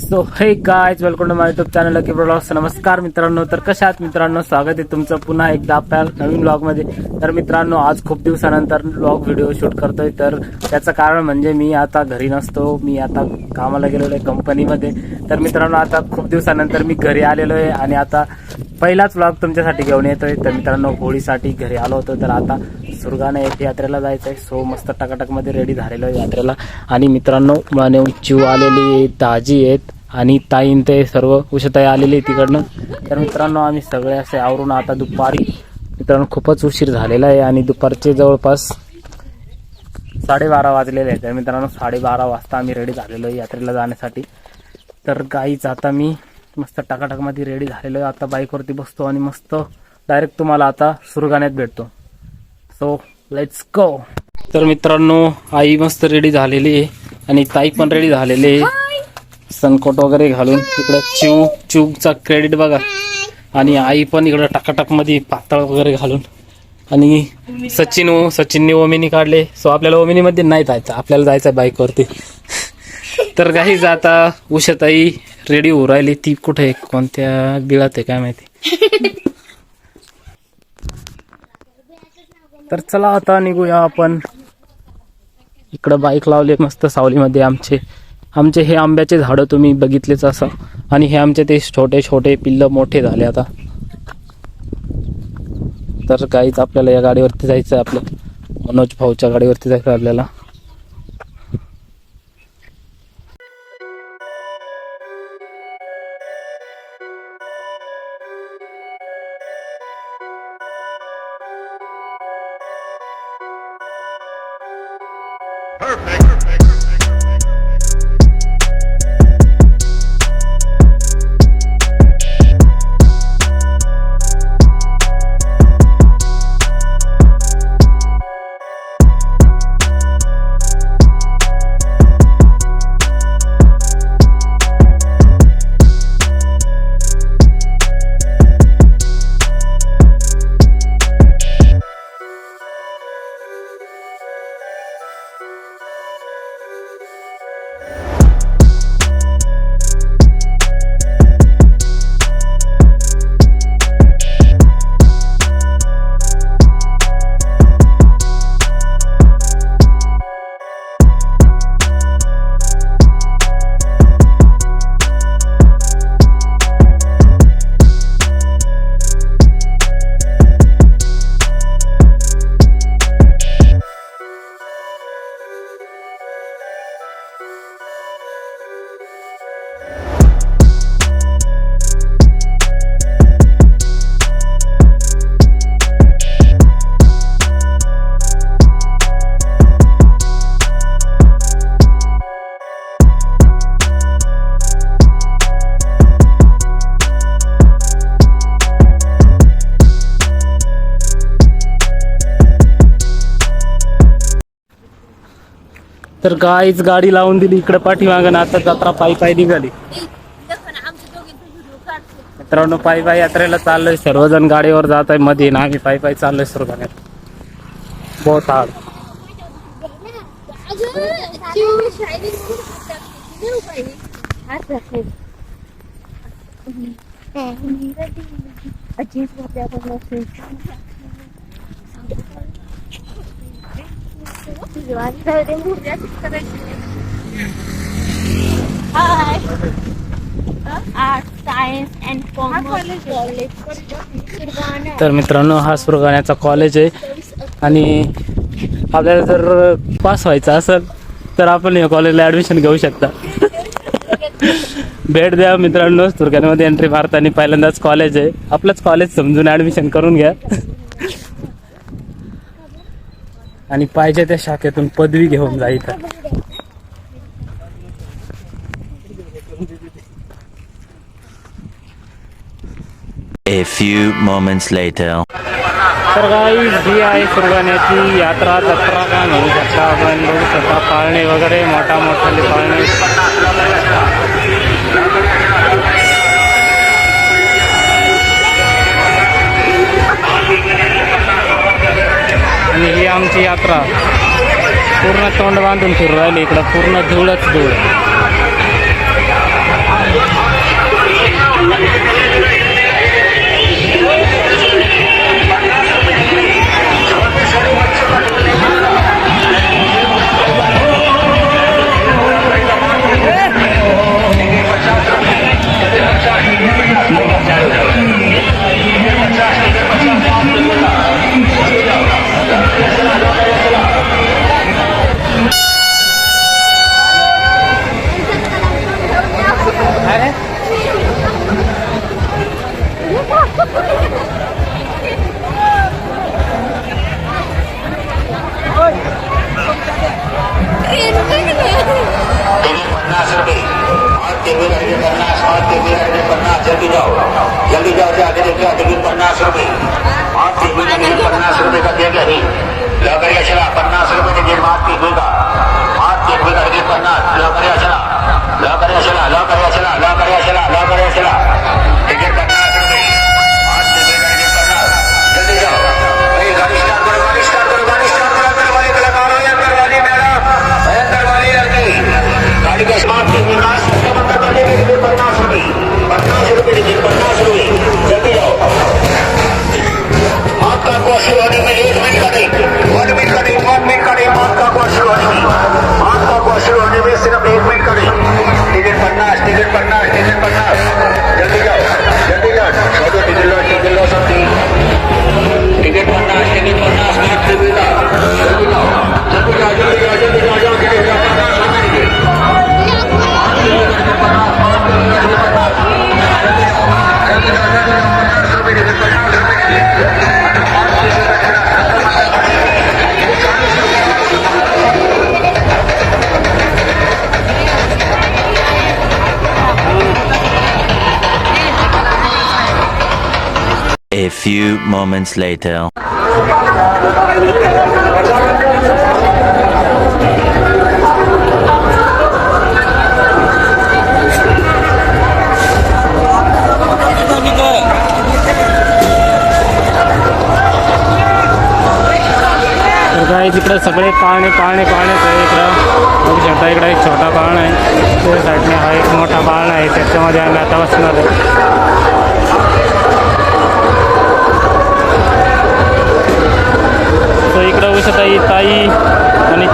So hey guys welcome to my YouTube channel lucky blogs नमस्कार मित्रांनो तर कशा आहात मित्रांनो? स्वागत आहे तुमचं पुन्हा एकदा आपल्या नवीन ब्लॉगमध्ये तर मित्रांनो आज खूप दिवसानंतर ब्लॉग व्हिडिओ शूट करतोय. तर त्याचं कारण म्हणजे मी आता घरी नसतो. मी आता कामाला गेलेलो आहे कंपनीमध्ये तर मित्रांनो आता खूप दिवसानंतर मी घरी आलेलो आहे आणि आता पहिलाच व्लॉग तुमच्यासाठी घेऊन येतोय. तर मित्रांनो होळीसाठी घरी आलो होतो तर आता सुरगाणा येथे यात्रेला जायचंय. सो मस्त टकाटकमध्ये रेडी झालेलो आहे यात्रेला. आणि मित्रांनो मला चिव आलेली आहे आहेत आणि ताईन ते सर्व उशताई आलेली आहे तिकडनं. तर मित्रांनो आम्ही सगळे असे आवरून आता दुपारी मित्रांनो खूपच उशीर झालेला आहे आणि दुपारचे जवळपास साडेबारा वाजलेले आहेत. तर मित्रांनो साडेबारा वाजता आम्ही रेडी झालेलो आहे यात्रेला जाण्यासाठी. तर गाईच आता मी मस्त टाकाटाकमध्ये रेडी झालेलो आहे. आता बाईकवरती बसतो आणि मस्त डायरेक्ट तुम्हाला आता सुरगाण्यात भेटतो. सो लेट्स गो तर मित्रांनो आई मस्त रेडी झालेली आहे आणि ताई पण रेडी झालेली आहे. सनकोट वगैरे घालून इकडं चिव चिवचा क्रेडिट बघा. आणि आई पण इकडं टाकाटाकमध्ये पातळ वगैरे घालून. आणि सचिन सचिनने ओमिनी काढले. सो आपल्याला ओमिनी मध्ये नाही जायचं आपल्याला जायचं बाईकवरती तर काही आता उषाताई रेडी होऊ राहिली ती कुठे? आहे? कोणत्या बिळात आहे काय माहिती? तर चला आता निघूया आपण. इकडं बाईक लावले मस्त सावलीमध्ये आमचे. आमचे हे आंब्याचे झाडं तुम्ही बघितलेच असं आणि हे आमचे ते छोटे छोटे पिल्ल मोठे झाले आता. तर काहीच आपल्याला या गाडीवरती जायचं आहे आपलं. मनोज भाऊच्या गाडीवरती जायचं आहे आपल्याला. तर गाईच गाडी लावून दिली इकडे पाठीमागं आता जत्रा पायी पायी निघाली. मित्रांनो पायी पायी यात्रेला चाललोय सर्वजण गाडीवर जात आहे मध्ये ना आम्ही पायी पायी चाललोय सुरगाण्यात. बहुत hard art science and commerce. College तर मित्रांनो हा सुरगाण्याचा कॉलेज आहे. आणि आपल्याला जर पास व्हायचं असेल तर आपण या कॉलेजला ऍडमिशन घेऊ शकता. भेट द्या मित्रांनो सुरगाण्यामध्ये एंट्री मारताना पहिल्यांदाच कॉलेज आहे. आपलंच कॉलेज समजून ऍडमिशन करून घ्या. आणि पाहिजे त्या शाखेतून पदवी घेऊन जा इथं A few moments later. तर काही ही आहे सुरगाण्याची यात्रा जत्रा काय म्हणू शकता आपण बघू शकता पाळणे वगैरे मोठा मोठाले पाळणे आमची यात्रा. पूर्ण तोंड बांधून फिरू राहिली इकडं. पूर्ण धूळच धूळ. few moments later. गाईज इकडे सगळे पाळणे पाळणे पाळणेच आहे इकडं. बघू शकता इकडे एक छोटा पाळणा आहे. तो साईडने हा एक मोठा पाळणा आहे. त्याच्यामध्ये आम्ही आता बसणार आहे. इकडं उषाताई ताई आणि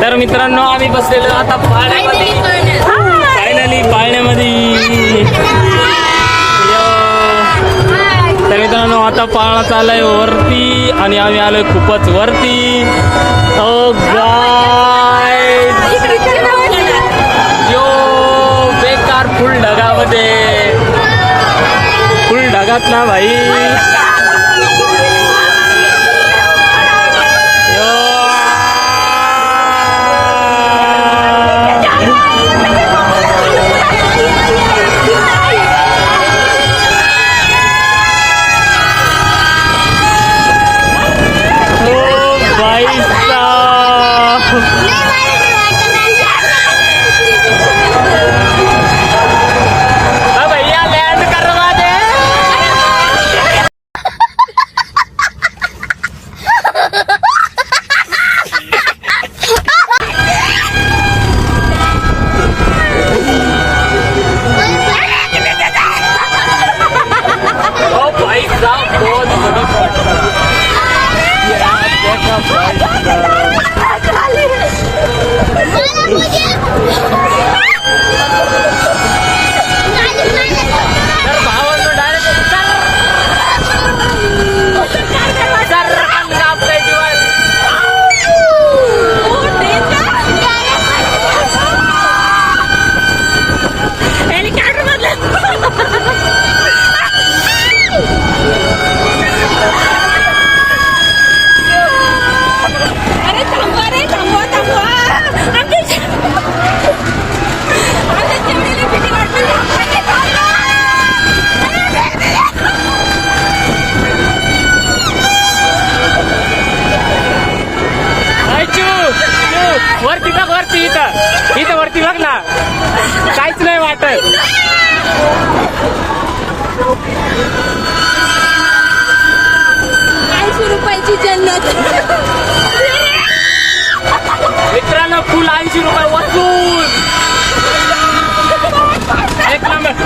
तर मित्रांनो आम्ही बसलेलो आता पाळण्यामध्ये. फायनली पाळण्यामध्ये. तर मित्रांनो आता पाळणा चाललाय वरती आणि आम्ही आलोय खूपच वरती. ओ गा ढगामध्ये फुल ढगातला भाई.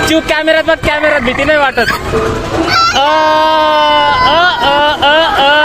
चिव कॅमेऱ्यात बघ कॅमेऱ्यात भीती नाही वाटत. अ अ अ अ.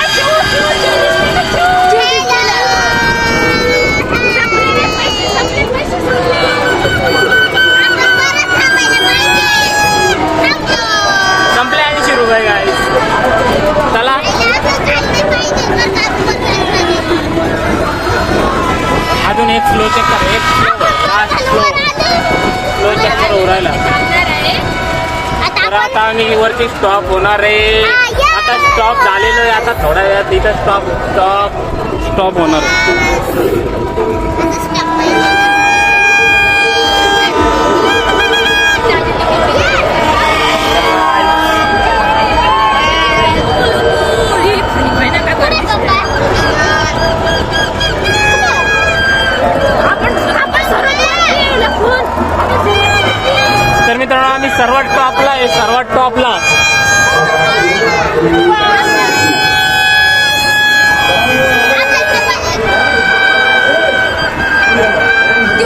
अजून एक स्लो चक्कर एक स्लो स्लो चेक कर राहिला तर आता आम्ही वरती स्टॉप होणार आहे. आता स्टॉप झालेलो आहे. आता थोड्या वेळात इथं स्टॉप स्टॉप स्टॉप होणार आहे. सर्वात टॉपला आहे सर्वात टॉपला. ती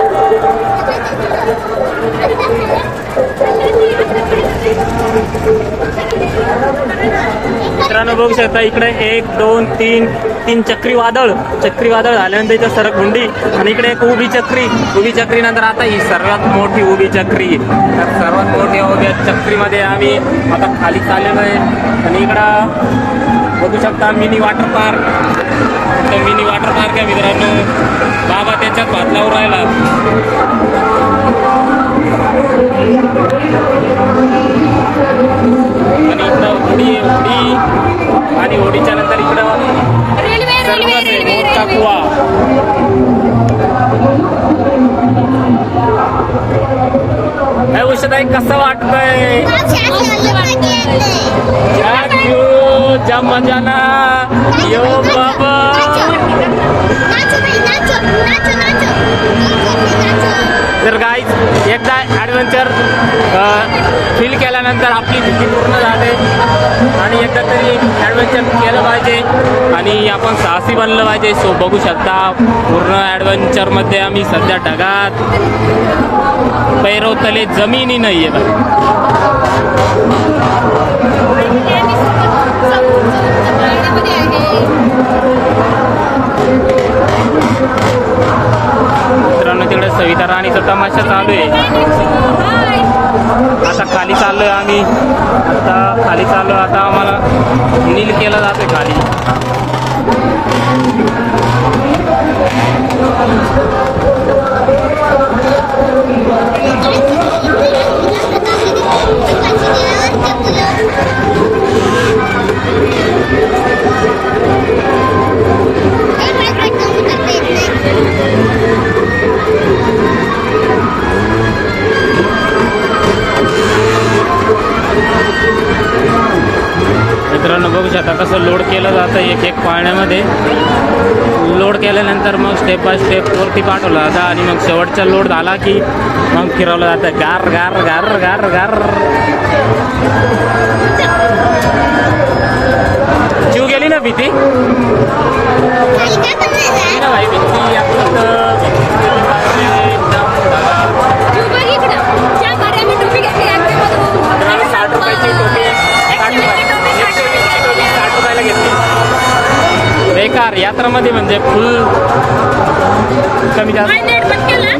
मित्रांनो बघू शकता इकडे एक दोन तीन तीन चक्रीवादळ चक्रीवादळ झाल्यानंतर इथं सरक हुंडी आणि इकडे एक उभी चक्री. उभी चक्री नंतर आता ही सर्वात मोठी उभी चक्री. तर सर्वात मोठी उभ्या चक्रीमध्ये आम्ही आता खाली चाललेलो आहे. आणि इकडं बघू शकता mini water park. Mini water park आहे मित्रांनो. बाबा त्याच्यात भात लावून राहिला. आणि इकडं होडी आहे होडी. आणि होडीच्या नंतर इकडं सर्वच आहे मोठा कुवा. काय उषाताई कसं वाटतंय? ज्या मजाना यो बाबा। तर गाईज एकदा ॲडव्हेंचर फील केल्यानंतर आपली भीती पूर्ण झाले. आणि एकदा तरी ॲडव्हेंचर केलं पाहिजे. आणि आपण साहसी बनलं पाहिजे. सो बघू शकता पूर्ण ॲडव्हेंचरमध्ये आम्ही सध्या ढगात. पैरवतले जमिनी नाही आहे मित्रांनो तिकडे सविता राणीचा तमाशा चालू आहे. आता खाली चाललोय आम्ही. आता खाली चाललो आता आम्हाला नील केलं जातोय खाली. बघू शकता कसं लोड केलं जातं एक एक पाण्यामध्ये लोड केल्यानंतर मग स्टेप बाय स्टेप वरती पाठवलं जातं आणि मग शेवटचा लोड झाला की मग फिरवलं जातं. गार गार गार गार गार. जीव गेली ना भीती? ना भाई भीती बेकार यात्रामध्ये म्हणजे फुल कमी जास्त. केला?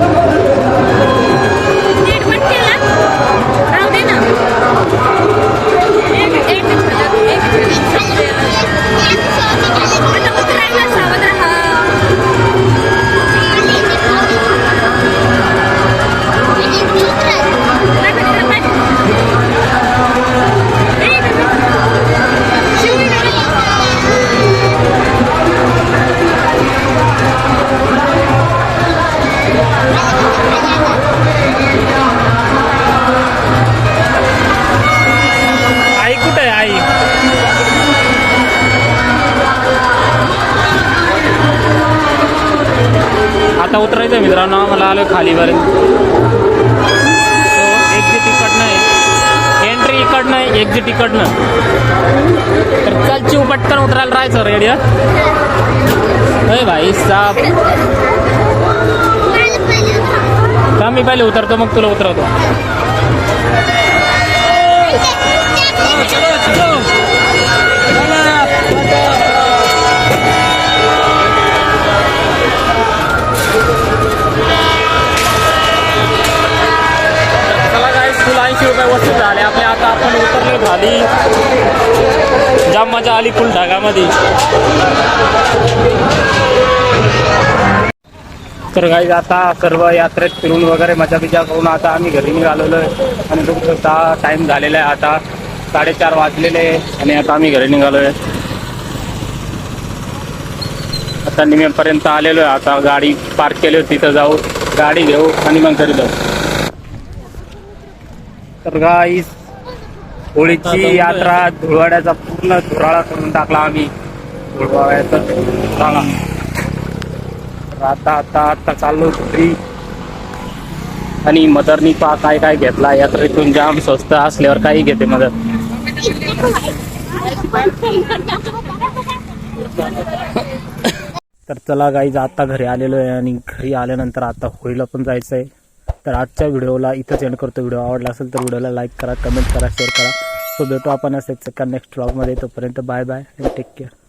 आलोय खालीपर्यंत एक्झिट इकडनं आहे. एंट्री इकडनं आहे एक्झिट इकडनं तर चल चिव पटकन उतरायला राहायचं रेडी अरे भाई साप का मी पहिले उतरतो मग तुला उतरवतो आता झाली जाम मजा आली फुल ढगामध्ये. तर काही आता सर्व यात्रेत फिरून वगैरे मजा बिजा करून आता आम्ही घरी निघालेलो आहे. आणि बघू शकता टाइम झालेला आहे आता. साडेचार वाजलेले आहे आणि आता आम्ही घरी निघालो आहे आता निमेपर्यंत आलेलो आहे. आता गाडी पार्क केली होती तिथं जाऊ. गाडी घेऊ आणि मग घरी जाऊ. तर गाईस होळीची यात्रा धुळवाड्याचा पूर्ण धुराळा करून टाकला आम्ही. धुळवाड्याचा धुराळा. आता आता आता चाललो घरी आणि मदरनी पा काय काय घेतला? यात्रेतून जाम स्वस्त असल्यावर काही घेते मदर. तर चला गाईज आता घरी आलेलो आहे आणि घरी आल्यानंतर आता होळीला पण जायचं आहे तर आजच्या व्हिडिओला इथंच एंड करतो. व्हिडिओ आवडला असेल तर व्हिडिओला लाईक करा कमेंट करा शेअर करा. सो भेटू आपण असेच का नेक्स्ट व्लॉगमध्ये तोपर्यंत bye bye and take care